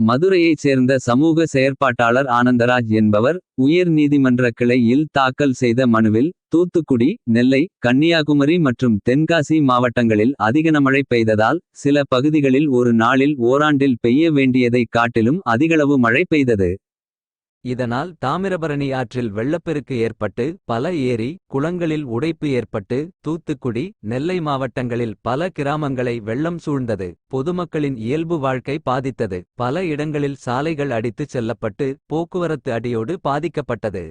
மதுரையைச் சேர்ந்த சமூக செயற்பாட்டாளர் ஆனந்தராஜ் என்பவர் உயர் நீதிமன்ற கிளையில் தாக்கல் செய்த மனுவில் தூத்துக்குடி நெல்லை கன்னியாகுமரி மற்றும் தென்காசி மாவட்டங்களில் அதிகன மழை பெய்ததால் சில பகுதிகளில் ஒரு நாளில் ஓராண்டில் பெய்ய வேண்டியதைக் காட்டிலும் அதிகளவு மழை பெய்தது. இதனால் தாமிரபரணி ஆற்றில் வெள்ளப்பெருக்கு ஏற்பட்டு பல ஏரி குளங்களில் உடைப்பு ஏற்பட்டு தூத்துக்குடி நெல்லை மாவட்டங்களில் பல கிராமங்களை வெள்ளம் சூழ்ந்தது. பொதுமக்களின் இயல்பு வாழ்க்கை பாதித்தது. பல இடங்களில் சாலைகள் அடித்துச் செல்லப்பட்டு போக்குவரத்து அடியோடு பாதிக்கப்பட்டது.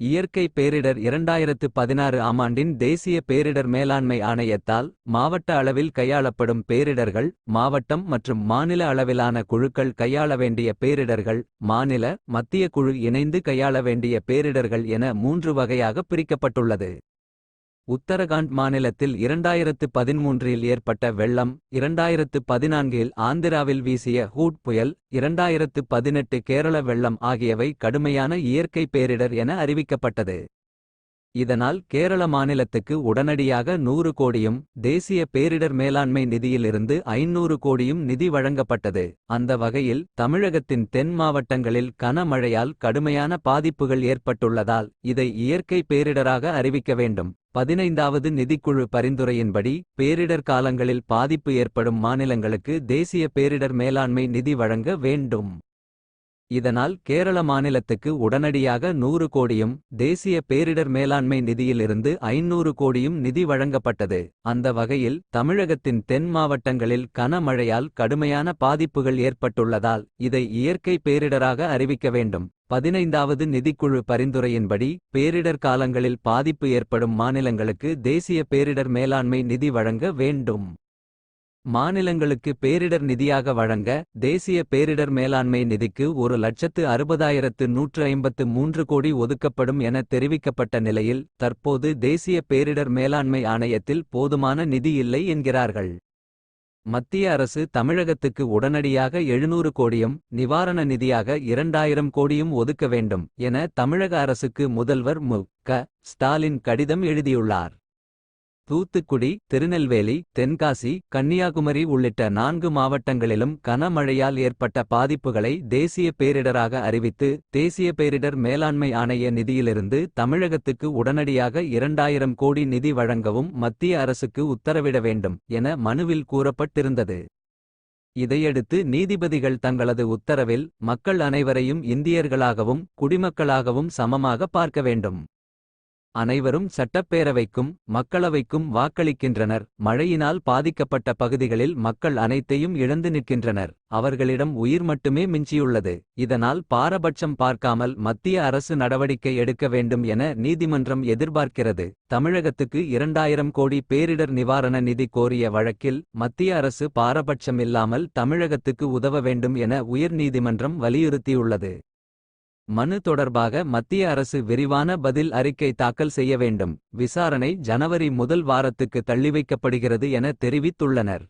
இயற்கை பேரிடர் இரண்டாயிரத்து பதினாறு ஆமாண்டின் தேசிய பேரிடர் மேலாண்மை ஆணையத்தால் மாவட்ட அளவில் கையாளப்படும் பேரிடர்கள் மாவட்டம் மற்றும் மாநில அளவிலான குழுக்கள் கையாள வேண்டிய பேரிடர்கள் மாநில மத்திய குழு இணைந்து கையாள வேண்டிய பேரிடர்கள் என மூன்று வகையாக பிரிக்கப்பட்டுள்ளது. உத்தரகாண்ட் மாநிலத்தில் இரண்டாயிரத்து பதிமூன்றில் ஏற்பட்ட வெள்ளம் இரண்டாயிரத்து பதினான்கில் ஆந்திராவில் வீசிய ஹூட் புயல் இரண்டாயிரத்து பதினெட்டு கேரள வெள்ளம் ஆகியவை கடுமையான இயற்கை பேரிடர் என அறிவிக்கப்பட்டது. இதனால் கேரள மாநிலத்துக்கு உடனடியாக நூறு கோடியும் தேசிய பேரிடர் மேலாண்மை நிதியிலிருந்து ஐநூறு கோடியும் நிதி வழங்கப்பட்டது. அந்த வகையில் தமிழகத்தின் தென் மாவட்டங்களில் கனமழையால் கடுமையான பாதிப்புகள் ஏற்பட்டுள்ளதால் இதை இயற்கை பேரிடராக அறிவிக்க வேண்டும். பதினைந்தாவது நிதிக்குழு பரிந்துரையின்படி பேரிடர் காலங்களில் பாதிப்பு ஏற்படும் மாநிலங்களுக்கு தேசிய பேரிடர் மேலாண்மை நிதி வழங்க வேண்டும். இதனால் கேரள மாநிலத்துக்கு உடனடியாக நூறு கோடியும் தேசிய பேரிடர் மேலாண்மை நிதியிலிருந்து ஐநூறு கோடியும் நிதி வழங்கப்பட்டது. அந்த வகையில் தமிழகத்தின் தென் மாவட்டங்களில் கனமழையால் கடுமையான பாதிப்புகள் ஏற்பட்டுள்ளதால் இதை இயற்கை பேரிடராக அறிவிக்க வேண்டும். பதினைந்தாவது நிதிக்குழு பரிந்துரையின்படி பேரிடர் காலங்களில் பாதிப்பு ஏற்படும் மாநிலங்களுக்கு தேசிய பேரிடர் மேலாண்மை நிதி வழங்க வேண்டும். மாநிலங்களுக்கு பேரிடர் நிதியாக வழங்க தேசிய பேரிடர் மேலாண்மை நிதிக்கு ஒரு லட்சத்து அறுபதாயிரத்து நூற்று ஐம்பத்து மூன்று கோடி ஒதுக்கப்படும் என தெரிவிக்கப்பட்ட நிலையில் தற்போது தேசிய பேரிடர் மேலாண்மை ஆணையத்தில் போதுமான நிதி இல்லை என்கிறார்கள். மத்திய அரசு தமிழகத்துக்கு உடனடியாக எழுநூறு கோடியும் நிவாரண நிதியாக இரண்டாயிரம் கோடியும் ஒதுக்க வேண்டும் என தமிழக அரசுக்கு முதல்வர் மு. க. ஸ்டாலின் கடிதம் எழுதியுள்ளார். தூத்துக்குடி திருநெல்வேலி தென்காசி கன்னியாகுமரி உள்ளிட்ட நான்கு மாவட்டங்களிலும் கனமழையால் ஏற்பட்ட பாதிப்புகளை தேசிய பேரிடராக அறிவித்து தேசிய பேரிடர் மேலாண்மை ஆணைய நிதியிலிருந்து தமிழகத்துக்கு உடனடியாக இரண்டாயிரம் கோடி நிதி வழங்கவும் மத்திய அரசுக்கு உத்தரவிட வேண்டும் என மனுவில் கூறப்பட்டிருந்தது. இதையடுத்து நீதிபதிகள் தங்களது உத்தரவில் மக்கள் அனைவரையும் இந்தியர்களாகவும் குடிமக்களாகவும் சமமாக பார்க்க வேண்டும். அனைவரும் சட்டப்பேரவைக்கும் மக்களவைக்கும் வாக்களிக்கின்றனர். மழையினால் பாதிக்கப்பட்ட பகுதிகளில் மக்கள் அனைத்தையும் இழந்து நிற்கின்றனர். அவர்களிடம் உயிர் மட்டுமே மிஞ்சியுள்ளது. இதனால் பாரபட்சம் பார்க்காமல் மத்திய அரசு நடவடிக்கை எடுக்க வேண்டும் என நீதிமன்றம் எதிர்பார்க்கிறது. தமிழகத்துக்கு இரண்டாயிரம் கோடி பேரிடர் நிவாரண நிதி கோரிய வழக்கில் மத்திய அரசு பாரபட்சம் இல்லாமல் தமிழகத்துக்கு உதவ வேண்டும் என உயர்நீதிமன்றம் வலியுறுத்தியுள்ளது. மனு தொடர்பாக மத்திய அரசு விரிவான பதில் அறிக்கை தாக்கல் செய்ய வேண்டும். விசாரணை ஜனவரி முதல் வாரத்துக்கு தள்ளிவைக்கப்படுகிறது என தெரிவித்துள்ளனர்.